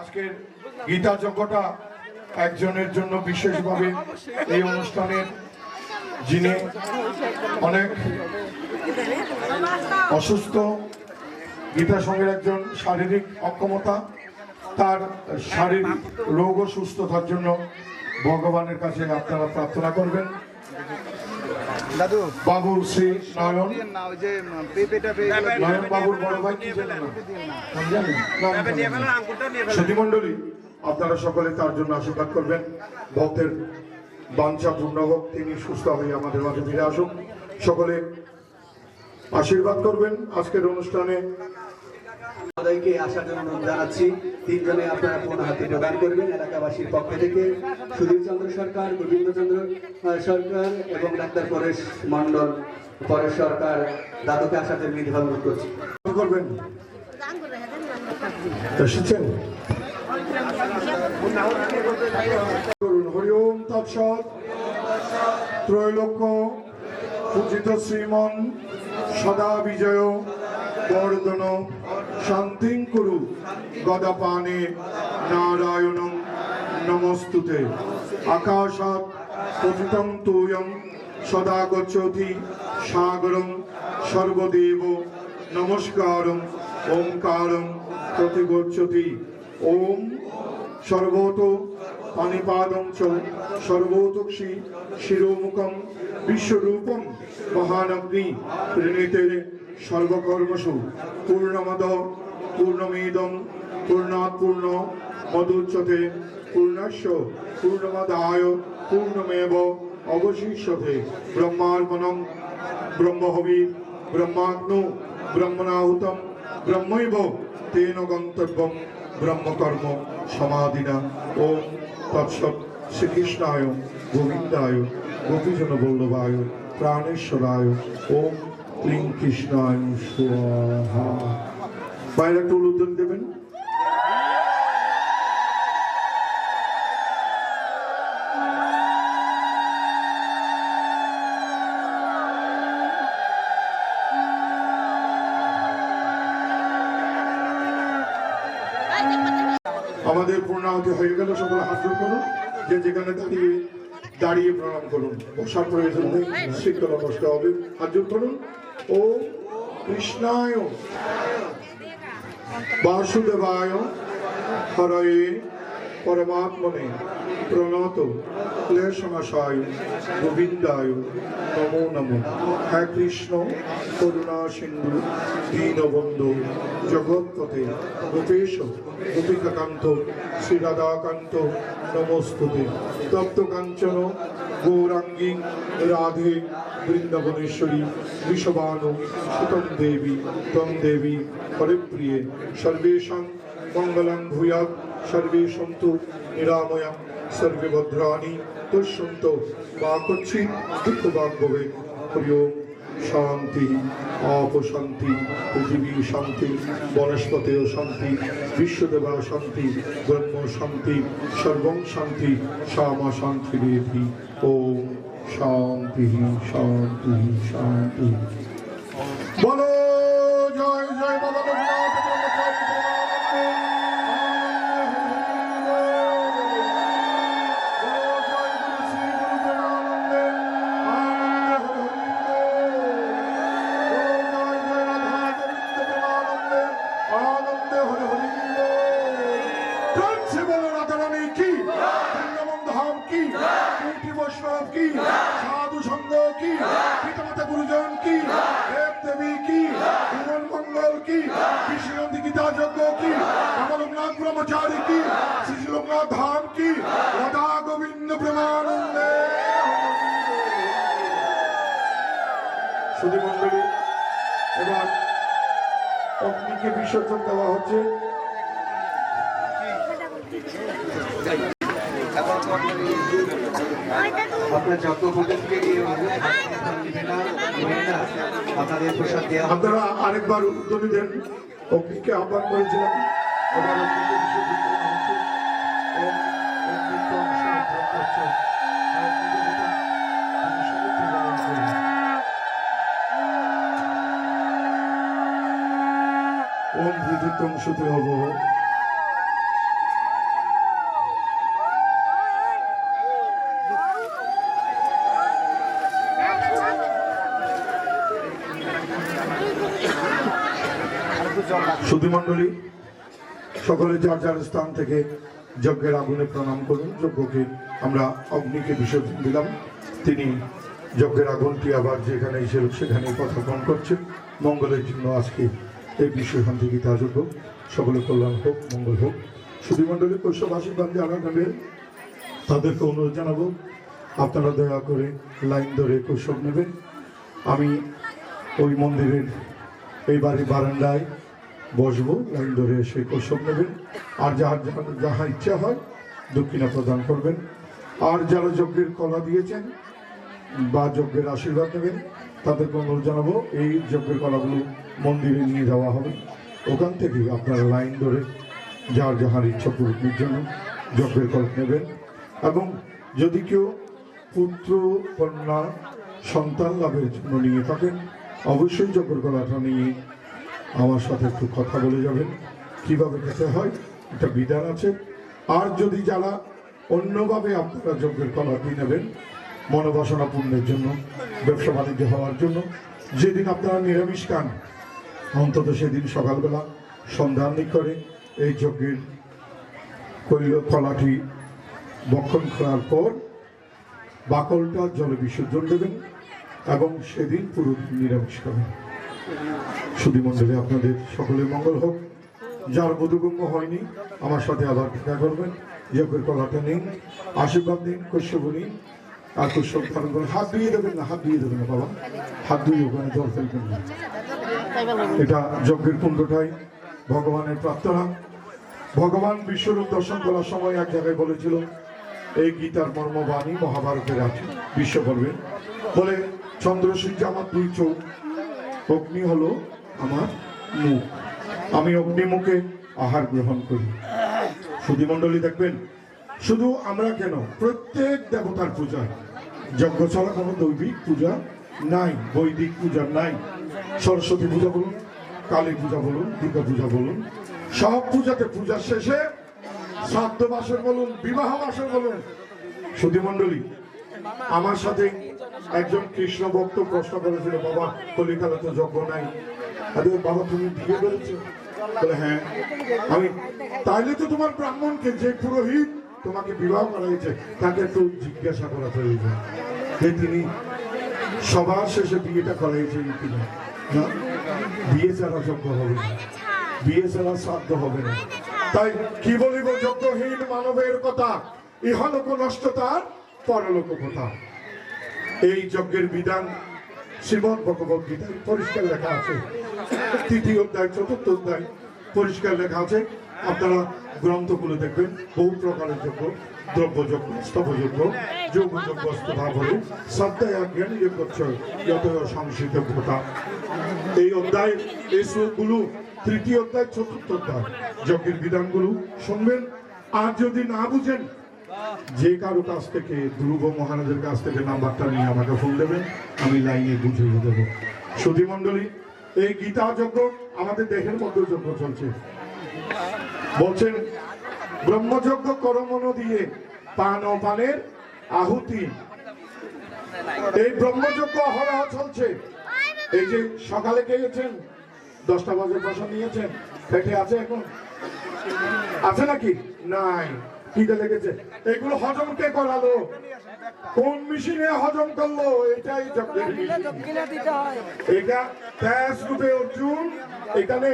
আজকের গীতা যজ্ঞটা একজনের জন্য বিশেষভাবে এই অনুষ্ঠানের যিনি অনেক অসুস্থ, গীতা সঙ্গের একজন শারীরিক অক্ষমতা, তার শারীরিক রোগ ও সুস্থতার জন্য ভগবানের কাছে আপনারা প্রার্থনা করবেন। শ্রী নয়ন। নয়ন বাবুর বড় ভাই কি আপনারা সকলে তার জন্য আশীর্বাদ করবেন। ভক্তের বাঞ্ছা পূর্ণ হোক। তিনি সুস্থ হয়ে আমাদের মাঝে ফিরে আসুন সকলে আশীর্বাদ করবেন। আজকের অনুষ্ঠানে সবাইকে আসার জন্য অনুরোধ জানাচ্ছি। তিনজনে আপনারা পূর্ণ হাতে প্রদান করবেন এলাকাবাসীর পক্ষ থেকে। সুধীর চন্দ্র সরকার, গোবিন্দ চন্দ্র সরকার এবং ডাক্তার পরেশ মন্ডল পরেশ সরকার, দাদুকে আসার জন্য বিধি অনুরোধ করছি। করবেন? এসেছেন করুন, হরি ওম তৎসৎ। ত্রৈলোক্য, পূজিত শ্রীমন, সদা বিজয়। বর্ধন শান্তিং কুরু। গদাপানে নারায়ণং নমস্তুতে। আকাশাৎ পতিতং তুয়ং সদা গচ্ছতি সাগরং সর্বদেব নমস্কারং ওঙ্কারং প্রতিগচ্ছতি। ওম সর্বত পানিপাদং সর্বোতক্ষি শিরোমুখম বিশ্বরূপম মহানগ্নি ত্রিনীতে সর্বকর্মসু পূর্ণমদ পূর্ণমিদম পূর্ণাৎ পূর্ণ মদুচ্যতে পূর্ণমাদায় পূর্ণমেব অবশিষ্যতে ব্রহ্মার্পণম ব্রহ্মহবি ব্রহ্মাগ্নো ব্রহ্মণাহুতম ব্রহ্মৈব তেন গন্তব্যম ব্রহ্মকর্ম সমাধিনা। ওম তৎসৎ। শ্রীকৃষ্ণায়, গোবিন্দায় গোপীজন বল্লভায় প্রাণেশ্বরায়, ওম ক্লিং কৃষ্ণায় বাইরে একটু উলুদ্ধন দেবেন। আমাদের পূর্ণাহুতি হয়ে গেল, সকল হাত করুন। যে যেখানে দাঁড়িয়ে দাঁড়িয়ে প্রণাম করুন বসার প্রয়োজন নেই শীতল বসতে হবে। হাত জোড় করুন। ও কৃষ্ণায়। বাসুদেবায়। হরয়ে পরমাত্মনে প্রণত। ক্লেশনাশায়, গোবিন্দায় নমো নমো। হ্যাঁ কৃষ্ণ, করুণা সিন্ধু, দীনবন্ধু, জগৎপথে গোপেশ, গোপিকাকান্ত, শ্রীরাধাকান্ত, নমস্তুতে। তপ্ত কাঞ্চন গৌরাঙ্গী রাধে বৃন্দাবনেশ্বরী বিশ্ববানু সুতম দেবী তম দেবী হরিপ্রিয়ে সর্বেশং মঙ্গলং ভূয়াত সর্বে সন্তু নিরাময়াম সর্বে ভদ্রাণী তুষ্যন্ত বা কচ্ছি দুঃখ হরি ওম শান্তি, অপশান্তি, পৃথিবী শান্তি বনস্পতি শান্তি বিশ্বদেবা শান্তি, ব্রহ্ম শান্তি, সর্বং শান্তি শ্যামা শান্তি দেবী ও শান্তি শান্তি শান্তি। কি কমলনাথ ব্রহ্মচারী কি শ্রী লোকনাথ ধাম কি রাধা গোবিন্দ প্রেমানন্দে সুধী এবার অগ্নিকে বিসর্জন দেওয়া হচ্ছে। আপনার আরেকবার উদ্যমী দেন অগ্নিকে আহ্বান করেছিলাম এবার অগ্নিকে। ওম অগ্নির অংশতে সমুদ্রত্বচ্চ। আর অগ্নিদেবতা তিনি সমুদ্র গমন করেন। ওম বিদ্যুৎ সুতে হব সুধীমণ্ডলী, সকলে যার যার স্থান থেকে যজ্ঞের আগুনে প্রণাম করুন। যজ্ঞকে আমরা অগ্নিকে বিসর্জন দিলাম। তিনি যজ্ঞের আগুনটি আবার যেখানে ছিল সেখানে পথাপন করছেন। মঙ্গলের জন্য আজকে এই বিশ্বশান্তি গীতা যজ্ঞ সকলে কল্যাণ হোক, মঙ্গল হোক। সুধীমণ্ডলী কৈশব আশীর্বাদ যারা নেবে, তাদেরকে অনুরোধ জানাব, আপনারা দয়া করে লাইন ধরে কৈশব নেবেন। আমি ওই মন্দিরের, এই বাড়ির বারান্দায় বসবো, লাইন ধরে এসে কৈশব নেবেন। আর যার যাহা ইচ্ছা হয় দক্ষিণা প্রদান করবেন। আর যারা যজ্ঞের কলা দিয়েছেন বা যজ্ঞের আশীর্বাদ নেবেন, তাদেরকে অনুরোধ জানাব, এই যজ্ঞের কলাগুলো মন্দিরে নিয়ে যাওয়া হবে। ওখান থেকে আপনারা লাইন ধরে যার যাহার ইচ্ছা পূরণের জন্য যজ্ঞের কলা নেবেন। এবং যদি কেউ পুত্র, কন্যা, সন্তান লাভের জন্য নিয়ে থাকেন, অবশ্যই যজ্ঞের কলাটা নিয়ে আমার সাথে একটু কথা বলে যাবেন। কীভাবে খেতে হয় এটা বিধান আছে। আর যদি যারা অন্যভাবে আপনারা যজ্ঞের কলাটি নেবেন, মনোবাসনা পূর্ণের জন্য, ব্যবসা বাণিজ্য হওয়ার জন্য, যেদিন আপনারা নিরামিষ খান, অন্তত সেদিন সকালবেলা সন্ধ্যান্বিক করে এই যজ্ঞের কৈল কলাটি বক্ষণ করার পর বাকলটা জলে বিসর্জন দেবেন এবং সেদিন পুরো নিরামিষ খাবেন। সুধীমণ্ডলে, আপনাদের সকলের মঙ্গল হোক। যার বোধগম্য হয়নি, আমার সাথে আবার দেখা করবেন। যজ্ঞের কলাটা নিন আশীর্বাদ দিন কৈশব নিন আর কৈশব ধারণ করেন। হাত দিয়ে দেবেন না, হাত দিয়ে দেবেন না, বাবা। হাত দিয়ে ওখানে জল ফেলবেন না। এটা যজ্ঞের কুণ্ডটাই ভগবানের প্রার্থনা। ভগবান বিশ্বরূপ দর্শন করার সময় এক জায়গায় বলেছিল, এই গীতার মর্মবাণী মহাভারতের আছে, বিশ্ব বলবেন বলে, চন্দ্র সূর্য আমার দুই চোখ অগ্নি হলো আমার মুখ। আমি অগ্নিমুখে আহার গ্রহণ করি। সুধীমণ্ডলী দেখবেন, শুধু আমরা কেন, প্রত্যেক দেবতার পূজা যজ্ঞ ছাড়া কোনো দৈবিক পূজা নাই, বৈদিক পূজা নাই। সরস্বতী পূজা বলুন, কালী পূজা বলুন, দুর্গা পূজা বলুন, সব পূজাতে পূজার শেষে শ্রাদ্ধ বাসর বলুন বিবাহ বাসর বলুন সুধীমণ্ডলী আমার সাথে একজন কৃষ্ণ ভক্ত প্রশ্ন করেছিল, বাবা কলিকালে তো যজ্ঞ নাই। আরে, বাবা, তুমি বিয়ে করেছ বলে হ্যাঁ। আমি, তাইলে তো তোমার ব্রাহ্মণকে যে পুরোহিত তোমাকে বিবাহ করাইছে, তাকে একটু জিজ্ঞাসা করা প্রয়োজন। যে তিনি সবার শেষে বিয়েটা করাইছেন কিনা না, বিয়ে ছাড়া যজ্ঞ হবে না। বিয়ে ছাড়া শ্রাদ্ধ হবে না। তাই কি বলিব, যজ্ঞহীন মানবের কথা? ইহলোক নষ্টতার পরলোক কথা এই যজ্ঞের বিধান শ্রীমদ ভগবত গীতায় পরিষ্কার লেখা আছে। তৃতীয় অধ্যায়, চতুর্থ অধ্যায় পরিষ্কার লেখা আছে। আপনারা গ্রন্থগুলো দেখবেন, বহু প্রকারের যজ্ঞ, দ্রব্যযজ্ঞ, স্তবযজ্ঞ যোগযজ্ঞ স্তভাবরে শ্রদ্ধায় জ্ঞান যজ্ঞ যত সংস্কৃত কথা। এই অধ্যায়, এই শ্লোকগুলো তৃতীয় অধ্যায়, চতুর্থ অধ্যায় যজ্ঞের বিধানগুলো শুনবেন। আর যদি না বুঝেন যে কারও কাছ থেকে, ধ্রুব মহারাজের কাছ থেকে নাম্বারটা নিয়ে আমাকে ফোন দেবেন, আমি লাইনে বুঝিয়ে দেবো। সুধী মণ্ডলী, এই গীতা যজ্ঞ আমাদের দেহের মধ্যে যজ্ঞ চলছে। বলছেন, ব্রহ্মযজ্ঞ করমন দিয়ে পান ও পানের আহুতি। এই ব্রহ্মযজ্ঞ অহরহ চলছে। এই যে সকালে খেয়েছেন দশটা বাজে বসা নিয়েছেন। পেটে আছে এখন? আছে নাকি? নাই। খিদে লেগেছে। এগুলো হজম কে করালো? কোন মেশিনে হজম করল? এটাই এটা তেজ রূপে অর্জুন এখানে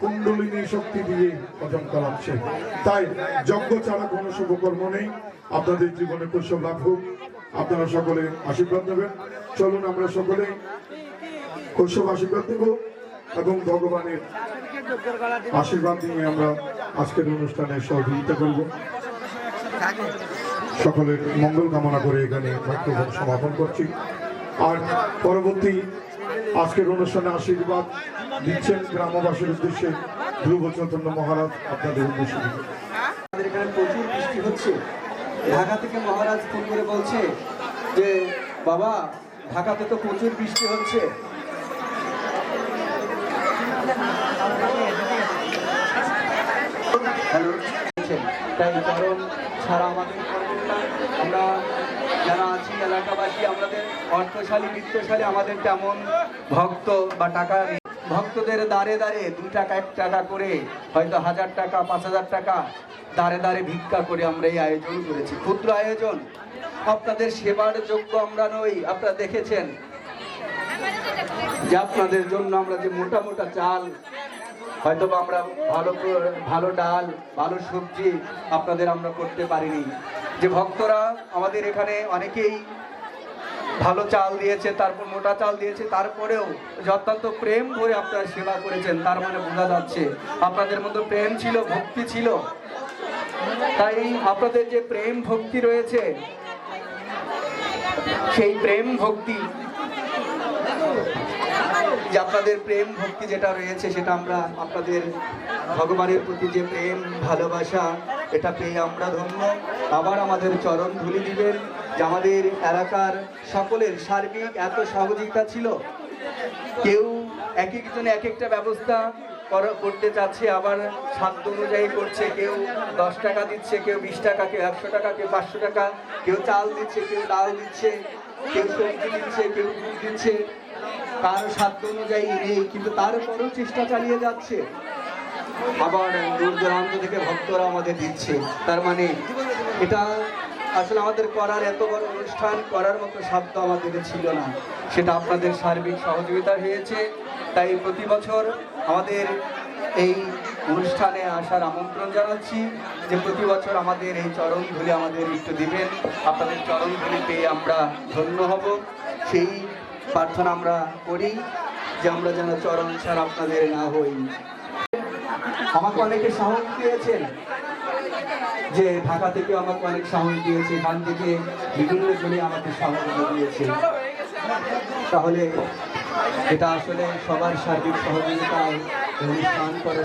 কুণ্ডলিনী শক্তি দিয়ে হজম করাচ্ছে। তাই যজ্ঞ ছাড়া কোনো শুভকর্ম নেই। আপনাদের জীবনে কৈশব লাভ হোক। আপনারা সকলে আশীর্বাদ দেবেন চলুন আমরা সকলে কৈশব আশীর্বাদ দেব এবং ভগবানের আশীর্বাদ নিয়ে আমরা আজকের অনুষ্ঠানে সহযোগিতা করব। সকলের মঙ্গল কামনা করে এখানে বক্তব্য সমাপন করছি। আর পরবর্তী আজকের অনুষ্ঠানে আশীর্বাদ দিচ্ছেন গ্রামবাসীর উদ্দেশ্যে ধ্রুব চৈতন্য মহারাজ আপনাদের উদ্দেশ্যে। আমাদের এখানে প্রচুর বৃষ্টি হচ্ছে। ঢাকা থেকে মহারাজ ফোন করে বলছে যে, বাবা, ঢাকাতে তো প্রচুর বৃষ্টি হচ্ছে। হ্যালো। তাই কারণ ছাড়া আমাদের আমরা যারা আছি, এলাকাবাসী, আমাদের অর্থশালী, বিত্তশালী, আমাদের তেমন ভক্ত বা টাকা ভক্তদের দাঁড়ে দাঁড়ে দু টাকা, এক টাকা করে হয়তো হাজার টাকা, পাঁচ হাজার টাকা দাঁড়ে দাঁড়ে ভিক্ষা করে আমরা এই আয়োজন করেছি। ক্ষুদ্র আয়োজন। আপনাদের সেবার যোগ্য আমরা নই। আপনারা দেখেছেন যে আপনাদের জন্য আমরা যে মোটা মোটা চাল হয়তো আমরা ভালো ভালো ডাল, ভালো সবজি আপনাদের আমরা করতে পারিনি। যে ভক্তরা আমাদের এখানে অনেকেই ভালো চাল দিয়েছে, তারপর মোটা চাল দিয়েছে, তারপরেও যে অত্যন্ত প্রেম ভরে আপনারা সেবা করেছেন, তার মানে বোঝা যাচ্ছে, আপনাদের মধ্যে প্রেম ছিল, ভক্তি ছিল। তাই আপনাদের যে প্রেম ভক্তি রয়েছে, সেই প্রেম ভক্তি যে আপনাদের প্রেম ভক্তি যেটা রয়েছে, সেটা আমরা আপনাদের ভগবানের প্রতি যে প্রেম, ভালোবাসা, এটা পেয়ে আমরা ধন্য। আবার আমাদের চরণ ধুলি দিবেন। যে আমাদের এলাকার সকলের সার্বিক এত সহযোগিতা ছিল, কেউ এক একজনে এক একটা ব্যবস্থা করা- করতে চাচ্ছে, আবার সাধ্য অনুযায়ী করছে, কেউ দশ টাকা দিচ্ছে, কেউ বিশ টাকা, কেউ একশো টাকা, কেউ পাঁচশো টাকা, কেউ চাল দিচ্ছে, কেউ ডাল দিচ্ছে, কেউ সবজি দিচ্ছে, কেউ দুধ দিচ্ছে। কার সাধ্য অনুযায়ী নেই, কিন্তু তারপরেও চেষ্টা চালিয়ে যাচ্ছে। আবার দূর দূরান্ত থেকে ভক্তরা আমাদের দিচ্ছে। তার মানে এটা আসলে আমাদের করার এত বড় অনুষ্ঠান, করার মতো সাধ্য আমাদের ছিল না। সেটা আপনাদের সার্বিক সহযোগিতা হয়েছে। তাই প্রতি বছর আমাদের এই অনুষ্ঠানে আসার আমন্ত্রণ জানাচ্ছি যে প্রতি বছর আমাদের এই চরণ ধুলি আমাদের একটু দিবেন। আপনাদের চরণ ধুলি পেয়ে আমরা ধন্য হব। সেই প্রার্থনা আমরা করি যে আমরা যেন চরম ছাড় আপনাদের না হই। আমাকে অনেকে সাহস দিয়েছেন যে ঢাকা থেকে আমাকে অনেক সাহস দিয়েছে, এখান থেকে বিভিন্ন জনে আমাকে সাহস দিয়েছে। তাহলে এটা আসলে সবার সার্বিক সহযোগিতায় অনুষ্ঠান করে